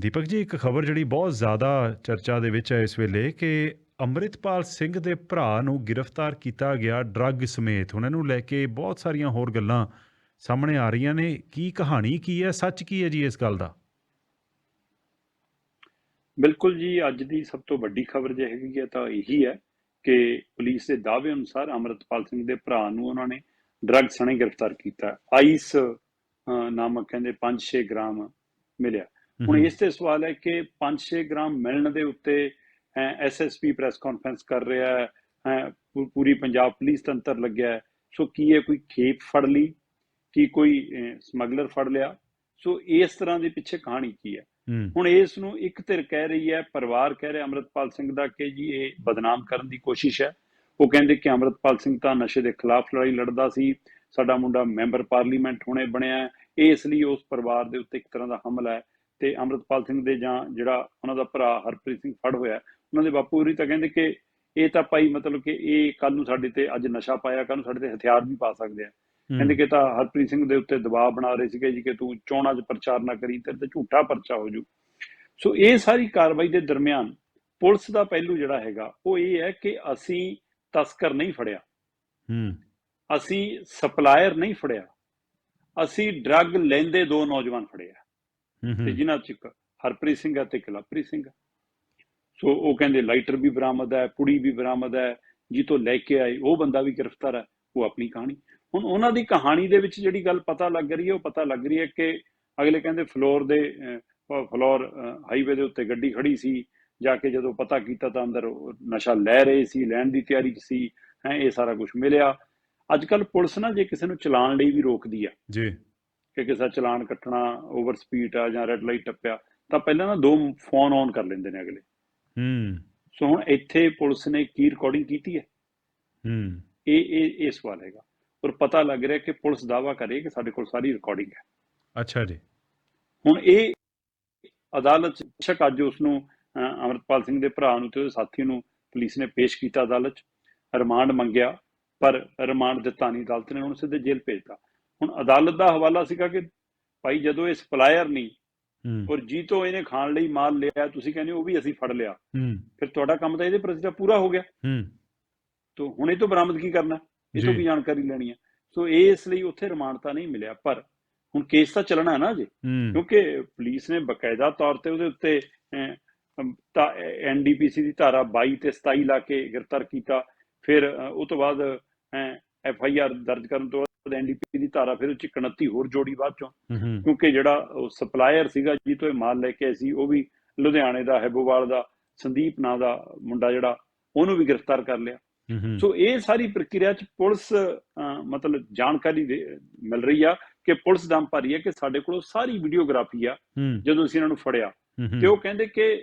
ਦੀਪਕ ਜੀ, ਇੱਕ ਖਬਰ ਜਿਹੜੀ ਬਹੁਤ ਜ਼ਿਆਦਾ ਚਰਚਾ ਦੇ ਵਿੱਚ ਹੈ ਇਸ ਵੇਲੇ ਕਿ ਅੰਮ੍ਰਿਤਪਾਲ ਸਿੰਘ ਦੇ ਭਰਾ ਨੂੰ ਗ੍ਰਿਫਤਾਰ ਕੀਤਾ ਗਿਆ ਡਰੱਗ ਸਮੇਤ। ਉਹਨਾਂ ਨੂੰ ਲੈ ਕੇ ਬਹੁਤ ਸਾਰੀਆਂ ਹੋਰ ਗੱਲਾਂ ਸਾਹਮਣੇ ਆ ਰਹੀਆਂ ਨੇ। ਕੀ ਕਹਾਣੀ ਕੀ ਹੈ? ਸੱਚ ਕੀ ਹੈ ਜੀ ਇਸ ਗੱਲ ਦਾ? ਬਿਲਕੁਲ ਜੀ, ਅੱਜ ਦੀ ਸਭ ਤੋਂ ਵੱਡੀ ਖਬਰ ਜੇ ਹੈਗੀ ਹੈ ਤਾਂ ਇਹੀ ਹੈ ਕਿ ਪੁਲਿਸ ਦੇ ਦਾਅਵੇ ਅਨੁਸਾਰ ਅਮਰਤਪਾਲ ਸਿੰਘ ਦੇ ਭਰਾ ਨੂੰ ਉਹਨਾਂ ਨੇ ਡਰੱਗ ਸਣੇ ਗ੍ਰਿਫਤਾਰ ਕੀਤਾ। ਆਈਸ ਨਾਮਕ ਕਹਿੰਦੇ 5-6 ਗ੍ਰਾਮ ਮਿਲਿਆ। ਹੁਣ ਇਸ ਤੇ ਸਵਾਲ ਹੈ ਕਿ 5-6 ਗ੍ਰਾਮ ਮਿਲਣ ਦੇ ਉੱਤੇ ਐਸਐਸਪੀ ਪ੍ਰੈਸ ਕਾਨਫਰੰਸ ਕਰ ਰਿਹਾ ਹੈ ਪੂਰੀ ਪੰਜਾਬ ਪੁਲਿਸ ਤੰਤਰ ਲੱਗਿਆ ਸੋ ਕੀ ਇਹ ਕੋਈ ਖੇਪ ਫੜ ਲਈ? ਕੀ ਕੋਈ ਸਮਗਲਰ ਫੜ ਲਿਆ? ਸੋ ਇਸ ਤਰ੍ਹਾਂ ਦੇ ਪਿੱਛੇ ਕਹਾਣੀ ਕੀ ਹੈ? ਹੁਣ ਇਸ ਨੂੰ ਇੱਕ ਧਿਰ ਕਹਿ ਰਹੀ ਹੈ ਪਰਿਵਾਰ ਕਹਿ ਰਿਹਾ ਅੰਮ੍ਰਿਤਪਾਲ ਸਿੰਘ ਦਾ ਕਿ ਜੀ ਇਹ ਬਦਨਾਮ ਕਰਨ ਦੀ ਕੋਸ਼ਿਸ਼ ਹੈ। ਉਹ ਕਹਿੰਦੇ ਕਿ ਅੰਮ੍ਰਿਤਪਾਲ ਸਿੰਘ ਤਾਂ ਨਸ਼ੇ ਦੇ ਖਿਲਾਫ ਲੜਾਈ ਲੜਦਾ ਸੀ ਸਾਡਾ ਮੁੰਡਾ ਮੈਂਬਰ ਪਾਰਲੀਮੈਂਟ ਹੁਣੇ ਬਣਿਆ। ਇਹ ਇਸ ਲਈ ਉਸ ਪਰਿਵਾਰ ਦੇ ਉੱਤੇ ਇੱਕ ਤਰ੍ਹਾਂ ਦਾ ਹਮਲਾ ਹੈ। ਤੇ ਅੰਮ੍ਰਿਤਪਾਲ ਸਿੰਘ ਦੇ ਜਾਂ ਜਿਹੜਾ ਉਹਨਾਂ ਦਾ ਭਰਾ ਹਰਪ੍ਰੀਤ ਸਿੰਘ ਫੜ ਹੋਇਆ ਉਹਨਾਂ ਦੇ ਬਾਪੂ ਹੋਰੀ ਤਾਂ ਕਹਿੰਦੇ ਕਿ ਇਹ ਤਾਂ ਭਾਈ ਮਤਲਬ ਕਿ ਇਹ ਕੱਲ ਨੂੰ ਸਾਡੇ ਤੇ ਅੱਜ ਨਸ਼ਾ ਪਾਇਆ ਕੱਲ ਨੂੰ ਸਾਡੇ ਤੇ ਹਥਿਆਰ ਵੀ ਪਾ ਸਕਦੇ ਆ। ਕਹਿੰਦੇ ਕਿ ਤਾਂ ਹਰਪ੍ਰੀਤ ਸਿੰਘ ਦੇ ਉੱਤੇ ਦਬਾਅ ਬਣਾ ਰਹੇ ਸੀਗੇ ਜੀ ਕਿ ਤੂੰ ਚੋਣਾਂ 'ਚ ਪ੍ਰਚਾਰ ਨਾ ਕਰੀ ਤੇਰੇ ਤੇ ਝੂਠਾ ਪਰਚਾ ਹੋ ਜੂ। ਸੋ ਇਹ ਸਾਰੀ ਕਾਰਵਾਈ ਦੇ ਦਰਮਿਆਨ ਪੁਲਿਸ ਦਾ ਪਹਿਲੂ ਜਿਹੜਾ ਹੈਗਾ ਉਹ ਇਹ ਹੈ ਕਿ ਅਸੀਂ ਤਸਕਰ ਨਹੀਂ ਫੜਿਆ। ਹਮ, ਅਸੀਂ ਸਪਲਾਇਰ ਨਹੀਂ ਫੜਿਆ। ਅਸੀਂ ਡਰੱਗ ਲੈਂਦੇ ਦੋ ਨੌਜਵਾਨ ਫੜਿਆ ਤੇ ਜਿਨ੍ਹਾਂ 'ਚ ਹਰਪ੍ਰੀਤ ਸਿੰਘ ਹੈ ਤੇ ਇੱਕ ਲਵਪ੍ਰੀਤ ਸਿੰਘ ਹੈ। ਸੋ ਉਹ ਕਹਿੰਦੇ ਲਾਈਟਰ ਵੀ ਬਰਾਮਦ ਹੈ ਪੁੜੀ ਵੀ ਬਰਾਮਦ ਹੈ ਜੀ ਤੋਂ ਲੈ ਕੇ ਆਏ ਉਹ ਬੰਦਾ ਵੀ ਗ੍ਰਿਫਤਾਰ ਹੈ ਉਹ ਆਪਣੀ ਕਹਾਣੀ। ਹੁਣ ਉਹਨਾਂ ਦੀ ਕਹਾਣੀ ਦੇ ਵਿੱਚ ਜਿਹੜੀ ਗੱਲ ਪਤਾ ਲੱਗ ਰਹੀ ਹੈ ਉਹ ਪਤਾ ਲੱਗ ਰਹੀ ਹੈ ਕਿ ਅਗਲੇ ਕਹਿੰਦੇ ਫਲੋਰ ਦੇ ਫਲੋਰ ਹਾਈਵੇ ਦੇ ਉੱਤੇ ਗੱਡੀ ਖੜੀ ਸੀ ਜਾ ਕੇ ਜਦੋਂ ਪਤਾ ਕੀਤਾ ਤਾਂ ਅੰਦਰ ਨਸ਼ਾ ਲੈ ਰਹੇ ਸੀ ਲੈਣ ਦੀ ਤਿਆਰੀ ਸੀ ਹੈ ਇਹ ਸਾਰਾ ਕੁਝ ਮਿਲਿਆ। ਅੱਜ ਕੱਲ ਪੁਲਿਸ ਨਾ ਜੇ ਕਿਸੇ ਨੂੰ ਚਲਾਨ ਲਈ ਵੀ ਰੋਕਦੀ ਆ ਜੀ। ਕਿ ਕਿਸੇ ਚਲਾਨ ਕੱਟਣਾ ਓਵਰ ਸਪੀਡ ਆ ਜਾਂ ਰੈੱਡ ਲਾਈਟ ਟੱਪਿਆ ਤਾਂ ਪਹਿਲਾਂ ਨਾ ਦੋ ਫੋਨ ਔਨ ਕਰ ਲੈਂਦੇ ਨੇ ਅਗਲੇ। ਹਮ ਸੋ ਹੁਣ ਇੱਥੇ ਪੁਲਿਸ ਨੇ ਕੀ ਰਿਕਾਰਡਿੰਗ ਕੀਤੀ ਹੈ? ਹਮ ਇਹ ਇਹ ਇਹ ਸਵਾਲ ਹੈਗਾ। ਔਰ ਪਤਾ ਲੱਗ ਰਿਹਾ ਕਿ ਪੁਲਿਸ ਦਾਵਾ ਕਰੇ ਕਿ ਸਾਡੇ ਕੋਲ ਸਾਰੀ ਰਿਕਾਰਡਿੰਗ ਹੈ। ਅੱਛਾ ਜੀ। ਹੁਣ ਇਹ ਅਦਾਲਤ ਬੇਸ਼ੱਕ ਅੱਜ ਉਸ ਨੂੰ ਅਹ, ਅੰਮ੍ਰਿਤਪਾਲ ਸਿੰਘ ਦੇ ਭਰਾ ਨੂੰ ਤੇ ਉਹਦੇ ਸਾਥੀ ਨੂੰ ਪੁਲਿਸ ਨੇ ਪੇਸ਼ ਕੀਤਾ ਅਦਾਲਤ 'ਚ। ਰਿਮਾਂਡ ਮੰਗਿਆ ਪਰ ਰਿਮਾਂਡ ਦਿੱਤਾ ਨਹੀਂ। ਅਦਾਲਤ ਨੇ ਉਹਨੂੰ ਸਿੱਧੇ ਜੇਲ੍ਹ ਭੇਜਤਾ ਹੁਣ ਅਦਾਲਤ ਦਾ ਹਵਾਲਾ ਸੀਗਾ ਕਿ ਭਾਈ ਜਦੋਂ ਇਹ ਸਪਲਾਇਰ ਨਹੀਂ ਔਰ ਜੀ ਤੋਂ ਇਹਨੇ ਖਾਣ ਲਈ ਮਾਲ ਲਿਆ ਤੁਸੀਂ ਕਹਿੰਦੇ ਉਹ ਵੀ ਅਸੀਂ ਫੜ ਲਿਆ। ਫਿਰ ਤੁਹਾਡਾ ਕੰਮ ਤਾਂ ਇਹਦੇ ਪ੍ਰਤੀ ਤਾਂ ਪੂਰਾ ਹੋ ਗਿਆ। ਤੋਂ ਹੁਣ ਇਹ ਤੋਂ ਬਰਾਮਦ ਕੀ ਕਰਨਾ? ਇਹ ਤੋਂ। ਵੀ ਜਾਣਕਾਰੀ ਲੈਣੀ ਹੈ? ਸੋ ਇਸ ਲਈ ਉੱਥੇ ਰਿਮਾਂਡ ਤਾਂ ਨਹੀਂ ਮਿਲਿਆ ਪਰ ਹੁਣ ਕੇਸ ਤਾਂ ਚੱਲਣਾ ਹੈ ਨਾ ਜੀ ਕਿਉਂਕਿ ਪੁਲਿਸ ਨੇ ਬਕਾਇਦਾ ਤੌਰ ਤੇ ਉਹਦੇ ਉੱਤੇ ਐਨਡੀਪੀਸੀ ਦੀ ਧਾਰਾ 22 ਤੇ 27 ਲਾ ਕੇ ਗ੍ਰਿਫਤਾਰ ਕੀਤਾ। ਫਿਰ ਉਹ ਤੋਂ ਬਾਅਦ ਐਫ ਆਈ ਆਰ ਦਰਜ ਕਰਨ ਤੋਂ ਬਾਅਦ ਐਨਡੀਪੀਸੀ ਦੀ ਧਾਰਾ ਫਿਰ ਉਹ 'ਚ 29 ਹੋਰ ਜੋੜੀ ਬਾਅਦ ਚੋਂ। ਕਿਉਂਕਿ ਜਿਹੜਾ ਉਹ ਸਪਲਾਇਰ ਸੀਗਾ ਜੀ ਤੋਂ ਇਹ ਮਾਲ ਲੈ ਕੇ ਆਏ ਸੀ ਉਹ ਵੀ ਲੁਧਿਆਣੇ ਦਾ ਹੈਬੋਵਾਲ ਦਾ ਸੰਦੀਪ ਨਾਂ ਦਾ ਮੁੰਡਾ ਜਿਹੜਾ ਉਹਨੂੰ ਵੀ ਗ੍ਰਿਫਤਾਰ ਕਰ ਲਿਆ। ਸੋ ਇਹ ਸਾਰੀ ਪ੍ਰਕਿਰਿਆ ਚ ਪੁਲਿਸ ਮਤਲਬ ਜਾਣਕਾਰੀ ਮਿਲ ਰਹੀ ਆ ਕਿ ਪੁਲਿਸ ਦਮ ਭਰ ਹੈ ਕਿ ਸਾਡੇ ਕੋਲ ਸਾਰੀ ਵੀਡੀਓਗ੍ਰਾਫੀ ਆ ਜਦੋਂ ਅਸੀਂ ਇਹਨਾਂ ਨੂੰ ਫੜਿਆ। ਤੇ ਉਹ ਕਹਿੰਦੇ ਕਿ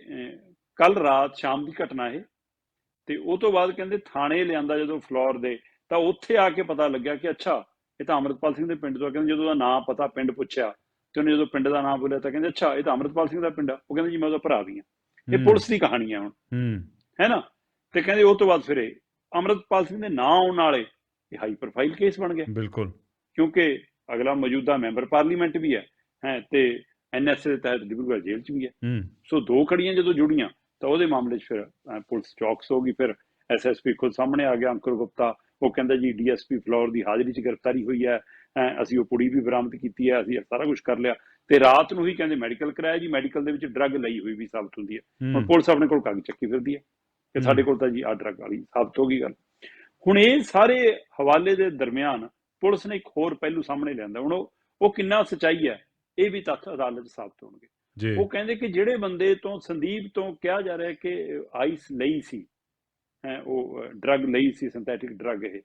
ਕੱਲ ਰਾਤ ਸ਼ਾਮ ਦੀ ਘਟਨਾ ਇਹ। ਤੇ ਉਹ ਤੋਂ ਬਾਅਦ ਕਹਿੰਦੇ ਥਾਣੇ ਲਿਆਂਦਾ ਜਦੋਂ ਫਲੋਰ ਦੇ ਤਾਂ ਉੱਥੇ ਆ ਕੇ ਪਤਾ ਲੱਗਿਆ ਕਿ ਅੱਛਾ ਇਹ ਤਾਂ ਅਮਰਤਪਾਲ ਸਿੰਘ ਦੇ ਪਿੰਡ ਤੋਂ। ਕਹਿੰਦੇ ਜਦੋਂ ਉਹਦਾ ਨਾਂ ਪਤਾ ਪਿੰਡ ਪੁੱਛਿਆ ਤੇ ਉਹਨੇ ਜਦੋਂ ਪਿੰਡ ਦਾ ਨਾਮ ਬੋਲਿਆ ਤਾਂ ਕਹਿੰਦੇ ਅੱਛਾ ਇਹ ਤਾਂ ਅਮਰਤਪਾਲ ਸਿੰਘ ਦਾ ਪਿੰਡ ਆ। ਉਹ ਕਹਿੰਦੇ ਜੀ ਮੈਂ ਉਹਦਾ ਭਰਾ ਵੀ ਆ। ਇਹ ਪੁਲਿਸ ਦੀ ਕਹਾਣੀ ਆ ਹੁਣ। ਹੈ। ਨਾ? ਤੇ ਕਹਿੰਦੇ ਉਹ ਤੋਂ ਬਾਅਦ ਫਿਰ ਇਹ ਅਮਰਤਪਾਲ ਸਿੰਘ ਦੇ ਨਾਂ ਆਉਣ ਵਾਲੇ ਇਹ ਹਾਈ ਪ੍ਰੋਫਾਈਲ ਕੇਸ ਬਣ ਗਿਆ। ਬਿਲਕੁਲ। ਕਿਉਂਕਿ ਅਗਲਾ ਮੌਜੂਦਾ ਮੈਂਬਰ ਪਾਰਲੀਮੈਂਟ ਵੀ ਹੈ ਹੈ ਤੇ ਐਨਐਸਏ ਦੇ ਤਹਿਤ ਡਿਬਰੂਗੜ੍ਹ ਜੇਲ੍ਹ 'ਚ ਵੀ ਹੈ। ਸੋ ਦੋ ਕੜੀਆਂ ਜਦੋਂ ਜੁੜੀਆਂ ਤਾਂ ਉਹਦੇ ਮਾਮਲੇ 'ਚ ਫਿਰ ਪੁਲਿਸ ਚੌਕਸ ਹੋ ਗਈ ਫਿਰ ਐਸਐਸਪੀ ਖੁਦ ਸਾਹਮਣੇ ਆ ਗਿਆ ਅੰਕੁਰ ਗੁਪਤਾ ਉਹ ਕਹਿੰਦਾ ਜੀ ਡੀਐਸਪੀ ਫਲੋਰ ਦੀ ਹਾਜ਼ਰੀ 'ਚ ਗ੍ਰਿਫਤਾਰੀ ਹੋਈ ਹੈ ਅਸੀਂ ਉਹ ਪੁੜੀ ਵੀ ਬਰਾਮਦ ਕੀਤੀ ਹੈ ਅਸੀਂ ਸਾਰਾ ਕੁਝ ਕਰ ਲਿਆ। ਤੇ ਰਾਤ ਨੂੰ ਹੀ ਕਹਿੰਦੇ ਮੈਡੀਕਲ ਕਰਾਇਆ ਜੀ ਮੈਡੀਕਲ ਦੇ ਵਿੱਚ ਡਰੱਗ ਲਈ ਹੋਈ ਵੀ ਸਾਬਤ ਹੁੰਦੀ ਹੈ। ਹੁਣ ਪੁਲਿਸ ਆਪਣੇ ਕੋਲ ਕਾਗਜ਼ ਚੱਕੀ ਫਿਰਦੀ ਹੈ ਕਿ ਸਾਡੇ ਕੋਲ ਤਾਂ ਜੀ ਆ ਡਰੱਗ ਵਾਲੀ ਸਾਬਤ ਹੋ ਗਈ ਗੱਲ। ਹੁਣ ਇਹ ਸਾਰੇ ਹਵਾਲੇ ਦੇ ਦਰਮਿਆਨ ਪੁਲਿਸ ਨੇ ਇੱਕ ਹੋਰ ਪਹਿਲੂ ਸਾਹਮਣੇ ਲਿਆਂਦਾ। ਹੁਣ ਉਹ ਉਹ ਕਿੰਨਾ ਸਚਾਈ ਹੈ ਇਹ ਵੀ ਤੱਥ ਅਦਾਲਤ 'ਚ ਸਾਬਤ ਹੋਣਗੇ। ਉਹ ਕਹਿੰਦੇ ਕਿ ਜਿਹੜੇ ਬੰਦੇ ਤੋਂ ਸੰਦੀਪ ਤੋਂ ਕਿਹਾ ਜਾ ਰਿਹਾ ਕਿ ਆਈਸ ਲਈ ਸੀ ਉਹ ਡਰੱਗ ਲਈ ਸੀ ਸਿੰਥੈਟਿਕ ਡਰੱਗ ਇਹ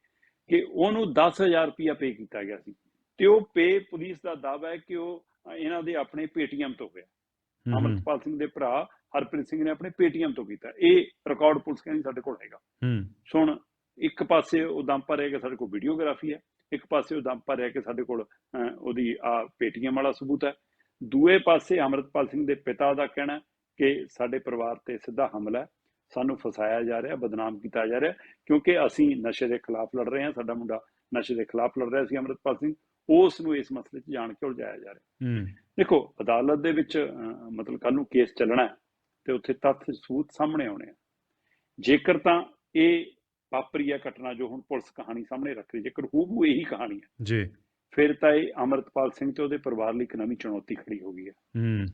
ਕਿ ਉਹਨੂੰ 10000 ਰੁਪਇਆ ਪੇ ਕੀਤਾ ਗਿਆ ਸੀ। ਤੇ ਉਹ ਪੇ ਪੁਲਿਸ ਦਾ ਦਾਅਵਾ ਹੈ ਕਿ ਉਹ ਇਹਨਾਂ ਦੇ ਆਪਣੇ ਪੇਟੀਐਮ ਤੋਂ ਹੋਇਆ। ਅਮਰਪਾਲ ਸਿੰਘ ਦੇ ਭਰਾ ਹਰਪ੍ਰੀਤ ਸਿੰਘ ਨੇ ਆਪਣੇ ਪੇਟੀਐਮ ਤੋਂ ਕੀਤਾ। ਇਹ ਰਿਕਾਰਡ ਪੁਲਿਸ ਕਹਿੰਦੀ ਸਾਡੇ ਕੋਲ ਹੈਗਾ। ਸੁਣ ਇੱਕ ਪਾਸੇ ਉਹ ਦਮ ਪਰ ਹੈ ਕਿ ਸਾਡੇ ਕੋਲ ਵੀਡੀਓਗ੍ਰਾਫੀ ਹੈ ਇੱਕ ਪਾਸੇ ਉਹ ਦਮ ਪਰ ਹੈ ਕਿ ਸਾਡੇ ਕੋਲ ਉਹਦੀ ਆ ਪੇਟੀਐਮ ਵਾਲਾ ਸਬੂਤ ਹੈ। ਦੂਏ ਪਾਸੇ ਅਮਰਤਪਾਲ ਸਿੰਘ ਦੇ ਪਿਤਾ ਦਾ ਕਹਿਣਾ ਕਿ ਸਾਡੇ ਪਰਿਵਾਰ ਤੇ ਸਿੱਧਾ ਹਮਲਾ ਸਾਨੂੰ ਫਸਾਇਆ ਜਾ ਰਿਹਾ ਬਦਨਾਮ ਕੀਤਾ ਜਾ ਰਿਹਾ ਕਿਉਂਕਿ ਅਸੀਂ ਨਸ਼ੇ ਦੇ ਖਿਲਾਫ ਲੜ ਰਹੇ ਹਾਂ ਸਾਡਾ ਮੁੰਡਾ ਨਸ਼ੇ ਦੇ ਖਿਲਾਫ ਲੜ ਰਿਹਾ ਸੀ ਅਮਰਤਪਾਲ ਸਿੰਘ ਉਸ ਨੂੰ ਇਸ ਮਸਲੇ 'ਚ ਜਾਣ ਕੇ ਉਲਝਾਇਆ ਜਾ ਰਿਹਾ। ਦੇਖੋ ਅਦਾਲਤ ਦੇ ਵਿੱਚ ਮਤਲਬ ਕੱਲ ਨੂੰ ਕੇਸ ਚੱਲਣਾ ਹੈ ਤੇ ਉੱਥੇ ਤੱਥ ਸਬੂਤ ਸਾਹਮਣੇ ਆਉਣੇ ਆ। ਜੇਕਰ ਤਾਂ ਇਹ ਵਾਪਰੀ ਆ ਘਟਨਾ ਜੋ ਹੁਣ ਪੁਲਿਸ ਕਹਾਣੀ ਸਾਹਮਣੇ ਰੱਖ ਰਹੀ ਜੇਕਰ ਹੂਬਹੂ ਇਹੀ ਕਹਾਣੀ ਹੈ ਜੀ। ਫਿਰ ਤਾਂ ਇਹ ਅਮਰਤਪਾਲ ਸਿੰਘ ਤੇ ਉਹਦੇ ਪਰਿਵਾਰ ਲਈ ਇੱਕ ਨਵੀਂ ਚੁਣੌਤੀ ਖੜੀ ਹੋ ਗਈ ਹੈ। ਹੂੰ।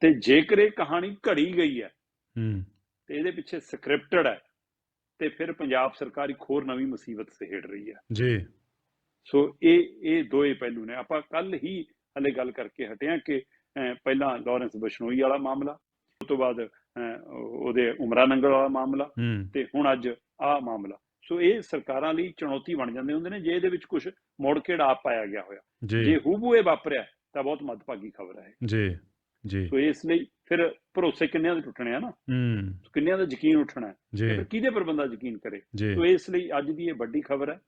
ਤੇ ਜੇਕਰ ਇਹ ਕਹਾਣੀ ਘੜੀ ਗਈ ਹੈ ਹੂੰ। ਤੇ ਇਹਦੇ ਪਿੱਛੇ ਸਕ੍ਰਿਪਟਡ ਹੈ ਤੇ ਫਿਰ ਪੰਜਾਬ ਸਰਕਾਰ ਇੱਕ ਹੋਰ ਨਵੀਂ ਮੁਸੀਬਤ ਸਹੇੜ ਰਹੀ ਹੈ। ਜੀ। ਸੋ ਇਹ ਇਹ ਦੋਏ ਪਹਿਲੂ ਨੇ। ਆਪਾਂ ਕੱਲ ਹੀ ਹਲੇ ਗੱਲ ਕਰਕੇ ਹਟਿਆ ਕਿ ਪਹਿਲਾਂ ਲਾਰੈਂਸ ਬਸ਼ਨੋਈ ਵਾਲਾ ਮਾਮਲਾ ਉਸ ਤੋਂ ਬਾਅਦ ਉਹਦੇ ਉਮਰਾ ਨੰਗਲ ਵਾਲਾ ਮਾਮਲਾ ਤੇ ਹੁਣ ਅੱਜ ਆਹ ਮਾਮਲਾ। ਸੋ ਇਹ ਸਰਕਾਰਾਂ ਲਈ ਚੁਣੌਤੀ ਬਣ ਜਾਂਦੇ ਹੁੰਦੇ ਨੇ ਜੇ ਇਹਦੇ ਵਿੱਚ ਕੁਝ ਮੋੜ ਘੇੜਾ ਪਾਇਆ ਗਿਆ ਹੋਇਆ। ਜੀ। ਹੂਬੂ ਇਹ ਵਾਪਰਿਆ ਤਾਂ ਬਹੁਤ ਮੱਦਭਾਗੀ ਖਬਰ ਹੈ। ਜੀ। ਜੀ। ਸੋ ਇਸ ਲਈ ਫਿਰ ਭਰੋਸੇ ਕਿੰਨਿਆਂ ਦੇ ਟੁੱਟਣੇ ਆ ਨਾ? ਹੂੰ। ਕਿੰਨਿਆਂ ਦਾ ਯਕੀਨ ਉੱਠਣਾ ਹੈ? ਫਿਰ ਕਿਹਦੇ ਪਰ ਬੰਦਾ ਯਕੀਨ ਕਰੇ? ਸੋ ਇਸ ਲਈ ਅੱਜ ਦੀ ਇਹ ਵੱਡੀ ਖਬਰ ਹੈ।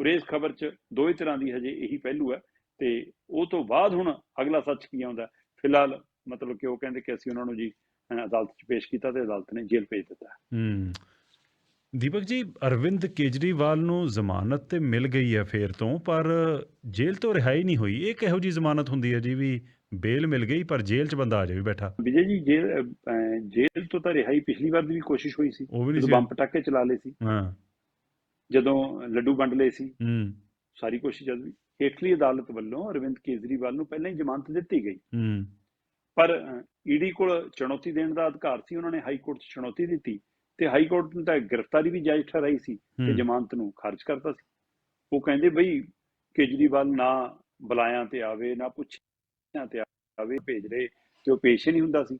ਔਰ ਇਸ ਖਬਰ 'ਚ ਦੋ ਹੀ ਤਰ੍ਹਾਂ ਦੀ ਹਜੇ ਇਹੀ ਪਹਿਲੂ ਹੈ। ਤੇ ਉਹ ਤੋਂ ਬਾਅਦ ਹੁਣ ਅਗਲਾ ਸੱਚ ਕੀ ਆਉਂਦਾ? ਫਿਲਹਾਲ ਮਤਲਬ ਕਿ ਉਹ ਕਹਿੰਦੇ ਕਿ ਅਸੀਂ ਉਹਨਾਂ ਨੂੰ ਜੀ ਅਦਾਲਤ 'ਚ ਪੇਸ਼ ਕੀਤਾ ਤੇ ਅਦਾਲਤ ਨੇ ਜੇਲ੍ਹ ਭੇਜ ਦਿੱਤਾ ਹੂੰ। ਦੀਪਕ ਜੀ ਅਰਵਿੰਦ ਕੇਜਰੀਵਾਲ ਨੂੰ ਜ਼ਮਾਨਤ ਤੇ ਮਿਲ ਗਈ ਹੈ ਫੇਰ ਤੋਂ ਪਰ ਜੇਲ੍ਹ ਤੋਂ ਰਿਹਾਈ ਨਹੀਂ ਹੋਈ। ਇਹ ਕਿਹੋ ਜੀ ਜ਼ਮਾਨਤ ਹੁੰਦੀ ਹੈ ਜੀ ਵੀ ਬੇਲ ਮਿਲ ਗਈ ਪਰ ਜੇਲ੍ਹ 'ਚ ਬੰਦਾ ਆ ਜਾਵੇ ਬੈਠਾ। ਵਿਜੇ ਜੀ ਜੇਲ੍ਹ ਤੋਂ ਤਾਂ ਰਿਹਾਈ ਪਿਛਲੀ ਵਾਰ ਦੀ ਵੀ ਕੋਸ਼ਿਸ਼ ਹੋਈ ਸੀ। ਉਹ ਵੀ ਨਹੀਂ ਸੀ। ਬੰਬ ਪਟਾਕੇ ਚਲਾ ਲਏ ਸੀ। ਹਾਂ। ਜਦੋਂ ਲੱਡੂ ਵੰਡ ਲਏ ਸੀ। ਹੂੰ। ਸਾਰੀ ਕੋਸ਼ਿਸ਼ ਜਦ ਵੀ ਹੇਠਲੀ ਅਦਾਲਤ ਵੱਲੋਂ ਅਰਵਿੰਦ ਕੇਜਰੀਵਾਲ ਨੂੰ ਪਹਿਲਾਂ ਹੀ ਜ਼ਮਾਨਤ ਦਿੱਤੀ ਗਈ। ਹੂੰ। ਪਰ ਈਡੀ ਕੋਲ ਚੁਣੌਤੀ ਦੇਣ ਦਾ ਅਧਿਕਾਰ ਸੀ ਉਹਨਾਂ ਨੇ ਹਾਈ ਕੋਰਟ 'ਚ ਚੁਣੌਤੀ ਦਿੱਤੀ। ਤੇ ਹਾਈ ਕੋਰਟ ਨੇ ਤਾਂ ਗ੍ਰਿਫਤਾਰੀ ਵੀ ਜਾਇਜ਼ ਠਹਿਰਾਈ ਸੀ ਤੇ ਜ਼ਮਾਨਤ ਨੂੰ ਖਾਰਜ ਕਰਤਾ ਸੀ। ਉਹ ਕਹਿੰਦੇ ਬਈ ਕੇਜਰੀਵਾਲ ਨਾ ਬੁਲਾਇਆ ਤੇ ਆਵੇ ਨਾ ਪੁੱਛਿਆ ਤੇ ਆਵੇ ਭੇਜ ਰਹੇ ਤੇ ਉਹ ਪੇਸ਼ ਨਹੀਂ ਹੁੰਦਾ ਸੀ।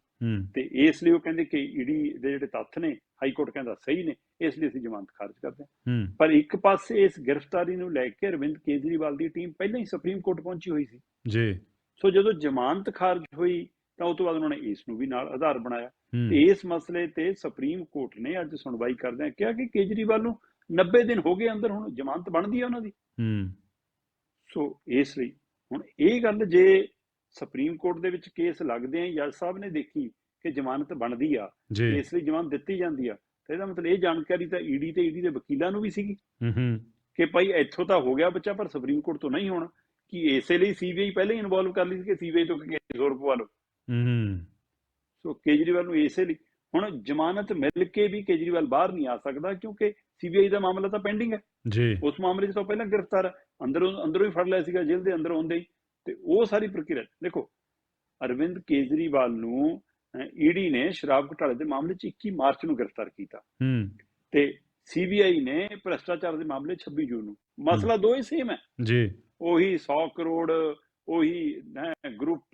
ਤੇ ਇਸ ਲਈ ਉਹ ਕਹਿੰਦੇ ਕਿ ਈਡੀ ਦੇ ਜਿਹੜੇ ਤੱਥ ਨੇ ਹਾਈ ਕੋਰਟ ਕਹਿੰਦਾ ਸਹੀ ਨੇ ਇਸ ਲਈ ਅਸੀਂ ਜ਼ਮਾਨਤ ਖਾਰਜ ਕਰਦੇ ਹਾਂ। ਪਰ ਇੱਕ ਪਾਸੇ ਇਸ ਗ੍ਰਿਫਤਾਰੀ ਨੂੰ ਲੈ ਕੇ ਅਰਵਿੰਦ ਕੇਜਰੀਵਾਲ ਦੀ ਟੀਮ ਪਹਿਲਾਂ ਹੀ ਸੁਪਰੀਮ ਕੋਰਟ ਪਹੁੰਚੀ ਹੋਈ ਸੀ। ਜੀ। ਸੋ ਜਦੋਂ ਜ਼ਮਾਨਤ ਖਾਰਜ ਹੋਈ ਤਾਂ ਉਸ ਤੋਂ ਬਾਅਦ ਉਹਨਾਂ ਨੇ ਇਸ ਨੂੰ ਵੀ ਨਾਲ ਆਧਾਰ ਬਣਾਇਆ। ਤੇ ਇਸ ਮਸਲੇ ਤੇ ਸੁਪਰੀਮ ਕੋਰਟ ਨੇ ਅੱਜ ਸੁਣਵਾਈ ਕਰਦਿਆਂ ਕਿਹਾ ਕਿ ਕੇਜਰੀਵਾਲ ਨੂੰ 90 ਦਿਨ ਹੋ ਗਏ ਅੰਦਰ ਹੁਣ ਜ਼ਮਾਨਤ ਬਣਦੀ ਹੈ ਉਹਨਾਂ ਦੀ। ਹੂੰ। ਸੋ ਇਸ ਲਈ ਹੁਣ ਇਹ ਗੱਲ ਜੇ ਸੁਪਰੀਮ ਕੋਰਟ ਦੇ ਵਿੱਚ ਕੇਸ ਲੱਗਦੇ ਆ ਜੱਜ ਸਾਹਿਬ ਨੇ ਦੇਖੀ ਕਿ ਜ਼ਮਾਨਤ ਬਣਦੀ ਆ ਇਸ ਲਈ ਜ਼ਮਾਨਤ ਦਿੱਤੀ ਜਾਂਦੀ ਆ। ਤਾਂ ਇਹਦਾ ਮਤਲਬ ਇਹ ਜਾਣਕਾਰੀ ਤਾਂ ਈਡੀ ਤੇ ਈਡੀ ਦੇ ਵਕੀਲਾਂ ਨੂੰ ਵੀ ਸੀਗੀ। ਹੂੰ ਹੂੰ ਕਿ ਭਾਈ ਇੱਥੋਂ ਤਾਂ ਹੋ ਗਿਆ ਬੱਚਾ ਪਰ ਸੁਪਰੀਮ ਕੋਰਟ ਤੋਂ ਨਹੀਂ ਹੋਣਾ। ਕਿ ਇਸੇ ਲਈ ਸੀਬੀਆਈ ਪਹਿਲਾਂ ਹੀ ਇਨਵੋਲਵ ਕਰ ਲਈ ਸੀ ਕਿ ਸੀਬੀਆਈ ਤੋਂ ਕੇਸ ਹੋਰ ਪਵਾ ਲਓ। ਹੂੰ ਸੋ ਕੇਜਰੀਵਾਲ ਨੂੰ ਇਸੇ ਲਈ। ਹੁਣ ਜ਼ਮਾਨਤ ਮਿਲ ਕੇ ਵੀ ਕੇਜਰੀਵਾਲ ਬਾਹਰ ਨਹੀਂ ਆ ਸਕਦਾ ਕਿਉਂਕਿ ਸੀਬੀਆਈ ਦਾ ਮਾਮਲਾ ਤਾਂ ਪੈਂਡਿੰਗ ਹੈ। ਜੀ। ਉਸ ਮਾਮਲੇ 'ਚ ਤਾਂ ਪਹਿਲਾਂ ਗ੍ਰਿਫਤਾਰ ਅੰਦਰੋਂ ਅੰਦਰੋਂ ਹੀ ਫੜ ਲਿਆ ਸੀਗਾ ਜੇਲ੍ਹ ਦੇ ਅੰਦਰ ਹੁੰਦੇ ਹੀ। ਤੇ ਉਹ ਸਾਰੀ ਪ੍ਰਕਿਰਿਆ ਦੇਖੋ ਅਰਵਿੰਦ ਕੇਜਰੀਵਾਲ ਨੂੰ ਈਡੀ ਨੇ ਸ਼ਰਾਬ ਘੁਟਾਲੇ ਦੇ ਮਾਮਲੇ 'ਚ 21 ਮਾਰਚ ਨੂੰ ਗ੍ਰਿਫਤਾਰ ਕੀਤਾ। ਹੂੰ। ਤੇ ਸੀਬੀਆਈ ਨੇ ਭ੍ਰਸ਼ਟਾਚਾਰ ਦੇ ਮਾਮਲੇ 'ਚ 26 ਜੂਨ ਨੂੰ। ਮਸਲਾ ਦੋ ਹੀ ਸੇਮ ਹੈ। ਜੀ। ਉਹੀ 100 ਕਰੋੜ ਉਹੀ ਗਰੁੱਪ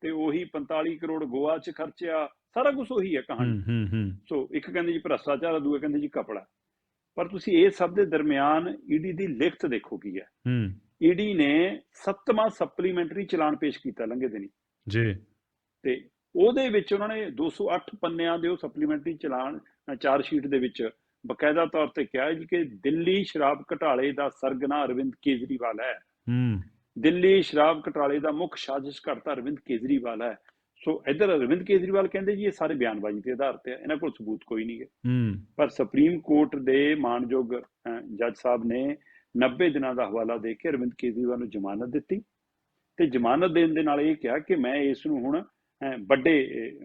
ਤੇ ਉਹੀ 45 ਕਰੋੜ ਗੋਆ 'ਚ ਖਰਚਿਆ ਸਾਰਾ ਕੁਝ ਉਹੀ ਹੈ ਕਹਾਣੀ। ਹੂੰ ਹੂੰ ਹੂੰ। ਸੋ ਇੱਕ ਕਹਿੰਦੇ ਜੀ ਭ੍ਰਸ਼ਟਾਚਾਰ ਦੂਏ ਕਹਿੰਦੇ ਜੀ ਕਪੜਾ। ਪਰ ਤੁਸੀਂ ਇਹ ਸਭ ਦੇ ਦਰਮਿਆਨ ਈਡੀ ਦੀ ਲਿਖਤ ਦੇਖੋ ਕੀ ਹੈ। ਹੂੰ। ਈਡੀ ਨੇ ਸੱਤਵਾਂ ਸਪਲੀਮੈਂਟਰੀ ਚਲਾਨ ਪੇਸ਼ ਕੀਤਾ ਲੰਘੇ ਦਿਨੀ। ਜੀ। ਤੇ ਉਹਦੇ ਵਿੱਚ ਉਹਨਾਂ ਨੇ 208 ਪੰਨਿਆਂ ਦੇ ਉਹ ਸਪਲੀਮੈਂਟਰੀ ਚਲਾਨ ਚਾਰ ਸ਼ੀਟ ਦੇ ਵਿੱਚ ਬਕਾਇਦਾ ਤੌਰ ਤੇ ਕਿਹਾ ਜੀ ਕਿ ਦਿੱਲੀ ਸ਼ਰਾਬ ਘਟਾਲੇ ਦਾ ਸਰਗਨਾ ਅਰਵਿੰਦ ਕੇਜਰੀਵਾਲ ਹੈ। ਹੂੰ। ਦਿੱਲੀ ਸ਼ਰਾਬ ਘਟਾਲੇ ਦਾ ਮੁੱਖ ਸਾਜ਼ਿਸ਼ ਕਰਤਾ ਅਰਵਿੰਦ ਕੇਜਰੀਵਾਲ ਹੈ। ਸੋ ਇਧਰ ਅਰਵਿੰਦ ਕੇਜਰੀਵਾਲ ਕਹਿੰਦੇ ਜੀ ਇਹ ਸਾਰੇ ਬਿਆਨਬਾਜ਼ੀ ਦੇ ਆਧਾਰ ਤੇ ਹੈ ਇਹਨਾਂ ਕੋਲ ਸਬੂਤ ਕੋਈ ਨਹੀਂ ਹੈ। ਹੂੰ। ਪਰ ਸੁਪਰੀਮ ਕੋਰਟ ਦੇ ਮਾਨਯੋਗ ਜੱਜ ਸਾਹਿਬ ਨੇ 90 ਦਿਨਾਂ ਦਾ ਹਵਾਲਾ ਦੇ ਕੇ ਅਰਵਿੰਦ ਕੇਜਰੀਵਾਲ ਨੂੰ ਜ਼ਮਾਨਤ ਦਿੱਤੀ ਤੇ ਜ਼ਮਾਨਤ ਦੇਣ ਦੇ ਨਾਲ ਇਹ ਕਿਹਾ ਕਿ ਮੈਂ ਇਸ ਨੂੰ ਹੁਣ ਵੱਡੇ